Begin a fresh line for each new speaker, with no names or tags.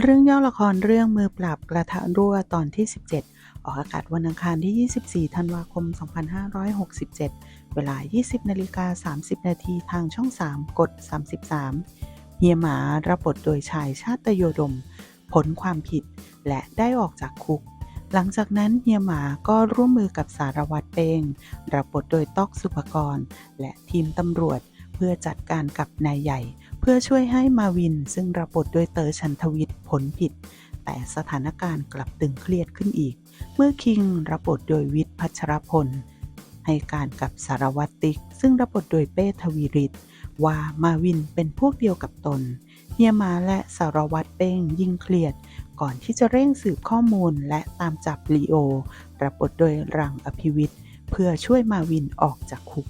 เรื่องย่อละครเรื่องมือปราบกระทะรั่วตอนที่ 17 ออกอากาศวันอังคารที่ 24 ธันวาคม 2567 เวลา 20นาฬิกา30 นาทีทางช่อง 3 กด 33 เฮียหมารับบทโดยชายชาตยโยดม ผลความผิดและได้ออกจากคุก หลังจากนั้นเฮียหมาก็ร่วมมือกับสารวัตรเปงรับบทโดยต๊อกสุภกร และทีมตำรวจเพื่อจัดการกับนายใหญ่ เพื่อช่วยให้มาวินซึ่งรับบทโดยเตอชันทวิทย์ผลผิด แต่สถานการณ์กลับตึงเครียดขึ้นอีก เมื่อคิงรับบทโดยวิทย์พัชรพล ให้การกับสารวัตรติก ซึ่งรับบทโดยเป้ทวีริศว่ามาวินเป็นพวกเดียวกับตนเฮียมาและสารวัตรเป้งยิ่งเครียด ก่อนที่จะเร่งสืบข้อมูลและตามจับลีโอ รับบทโดยรังอภิวิทย์เพื่อช่วยมาวินออกจากคุก